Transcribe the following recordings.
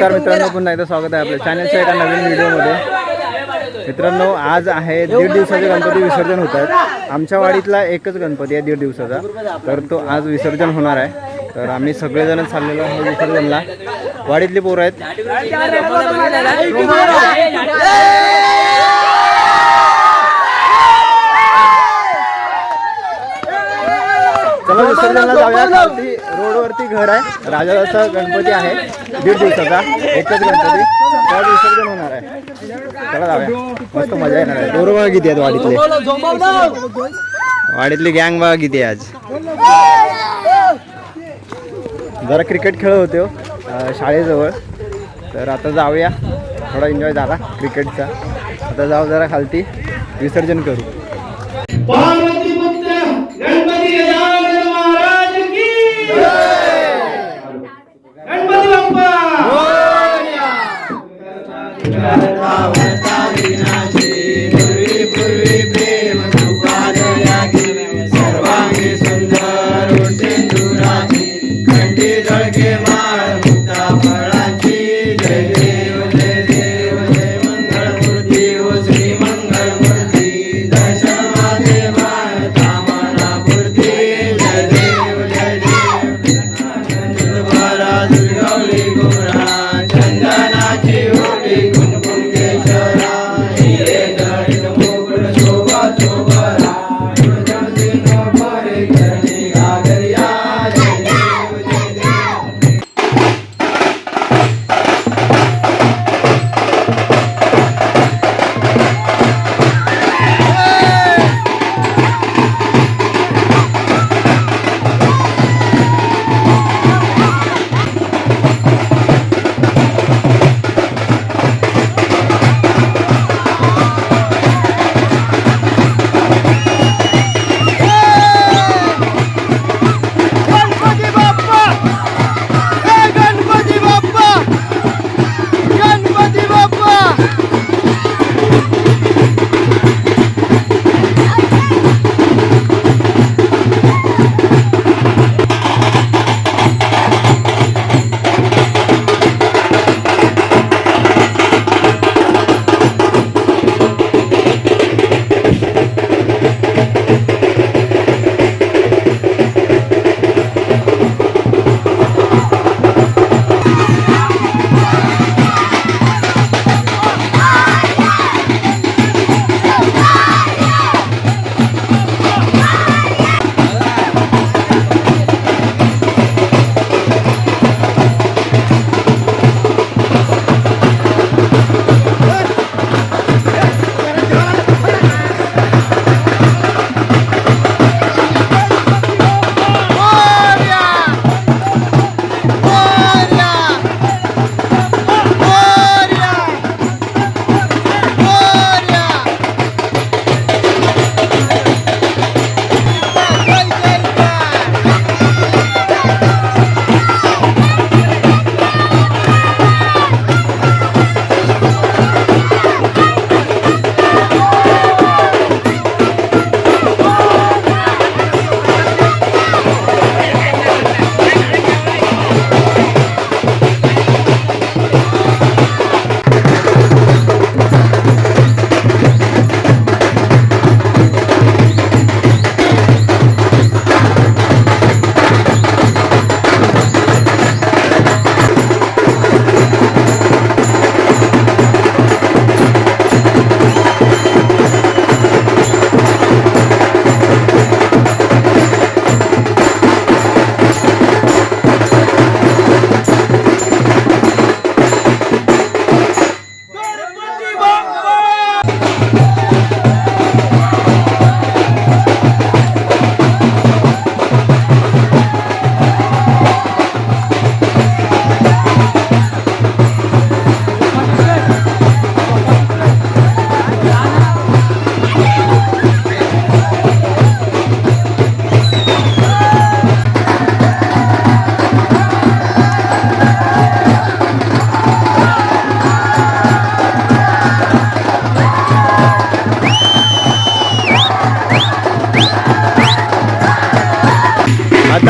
नमस्कार मित्रांनो पुन्हा एकदा स्वागत आहे आपल्या चॅनलच्या एका नवीन व्हिडिओमध्ये मित्रांनो आज आहे दीड दिवसाचे गणपती विसर्जन होत आहेत. आमच्या वाडीतला एकच गणपती आहे दीड दिवसाचा. तर तो आज विसर्जन होणार आहे. तर आम्ही सगळेजण चाललेलो आहोत विसर्जनला. वाडीतली पोरं आहेत. चला विसर्जनला जाऊया. खालती रोडवरती घर आहे. राजाचा गणपती आहे. दीड दिवसाचा. एकच गणपती. त्यात विसर्जन होणार आहे. चला जाऊया. मस्त मजा येणार आहे. दोर बघा किती आहेत वाडीतले? वाडीतली गँग बघा किती आहे आज. जरा क्रिकेट खेळत होते हो, शाळेजवळ. तर आता जाऊया. थोडा एन्जॉय झाला क्रिकेटचा आता जाऊ जरा खालती. विसर्जन करू. करता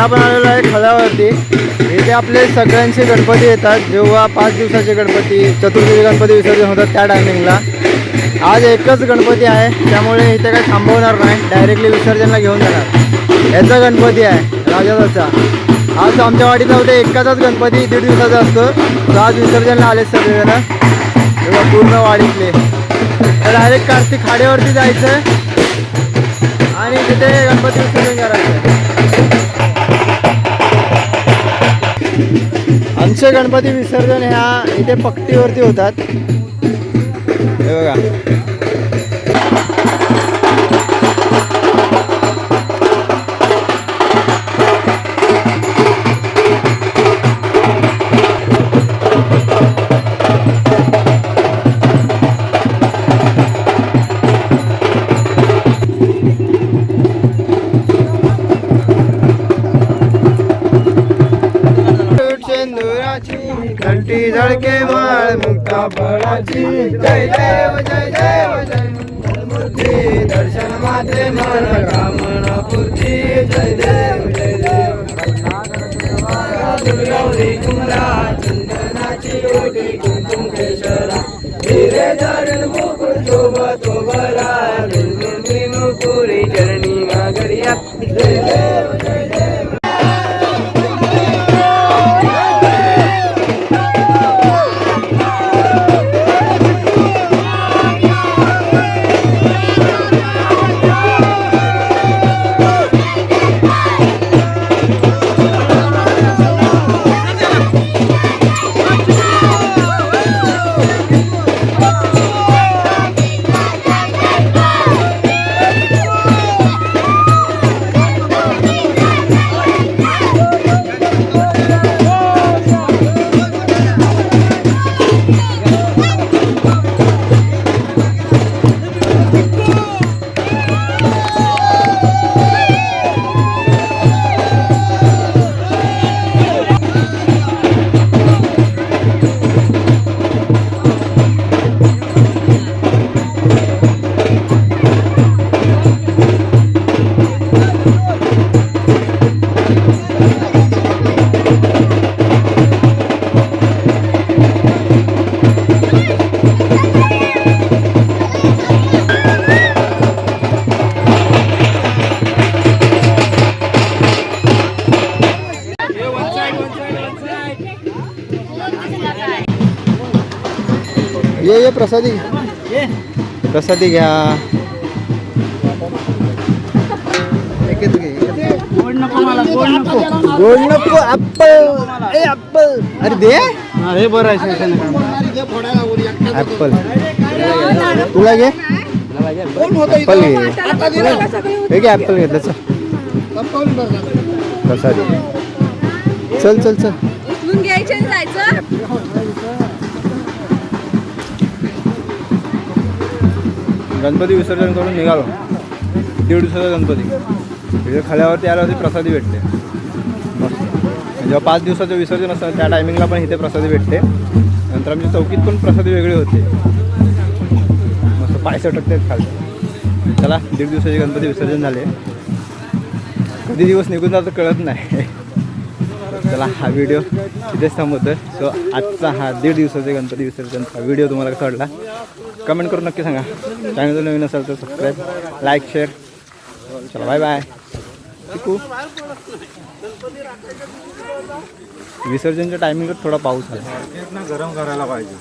आता आपण आलेलो आहे खळ्यावरती. इथे आपले सगळ्यांचे गणपती येतात. जेव्हा पाच दिवसाचे गणपती चतुर्थीचे गणपती विसर्जन होतात त्या टायमिंगला आज एकच गणपती आहे. त्यामुळे इथे काही थांबवणार नाही. डायरेक्टली विसर्जनला घेऊन जाणार. याचा गणपती आहे. राजाचा. आज आमच्या वाडीचा होते एकाचाच गणपती दीड दिवसाचा असतो. तो आज विसर्जनला आले सगळेजण. तेव्हा पूर्ण वाडीतले. तर डायरेक्ट कार्तिक खाड्यावरती जायचं आणि तिथे गणपती विसर्जन करायचं आमचे गणपती विसर्जन ह्या इथे पक्टीवरती होतात. हे बघा. मोठी झळके माळ मुक्ता बळाची जय देव जय देव जय मूर्ती दर्शन माते मन कामना पूर्ती. जय देव जय देव. दुर्गौरी कुमरा चंदनाची ओटी कुंकुम केशरा. हिरे धरण ये ये प्रसादी। प्रसादी घ्या। गोड नको ए ऍपल अरे दे. हे बरं आहे ऍपल तुला घे. ऍपल घे. हे घे ऍपल घेतलं चल प्रसादी. चल चल चल. उचलून घ्यायचे आणि जायचं. गणपती विसर्जन करून निघालो. दीड दिवसाचा गणपती. तिथे खळ्यावरती आल्यावरती प्रसादी भेटते. मस्त. जेव्हा पाच दिवसाचं विसर्जन असतं त्या टायमिंगला पण इथे प्रसादी भेटते. नंतर आमच्या चौकीत पण प्रसादी वेगळी होते. मस्त पाय सटकतात खालचं चला दीड दिवसाचे गणपती विसर्जन झाले. कधी दिवस निघून जातं कळत नाही. चला हा व्हिडिओ इथेच थांबवतोय. सो आजचा हा दीड दिवसाचे गणपती विसर्जनचा व्हिडिओ तुम्हाला कसा वाटला कमेंट करून नक्की सांगा. चॅनल जर नवीन असेल तर सबस्क्राईब लाईक शेअर चला बाय बाय शिकू विसर्जनच्या टायमिंगवर थोडा पाऊस आहे. गरम करायला पाहिजे.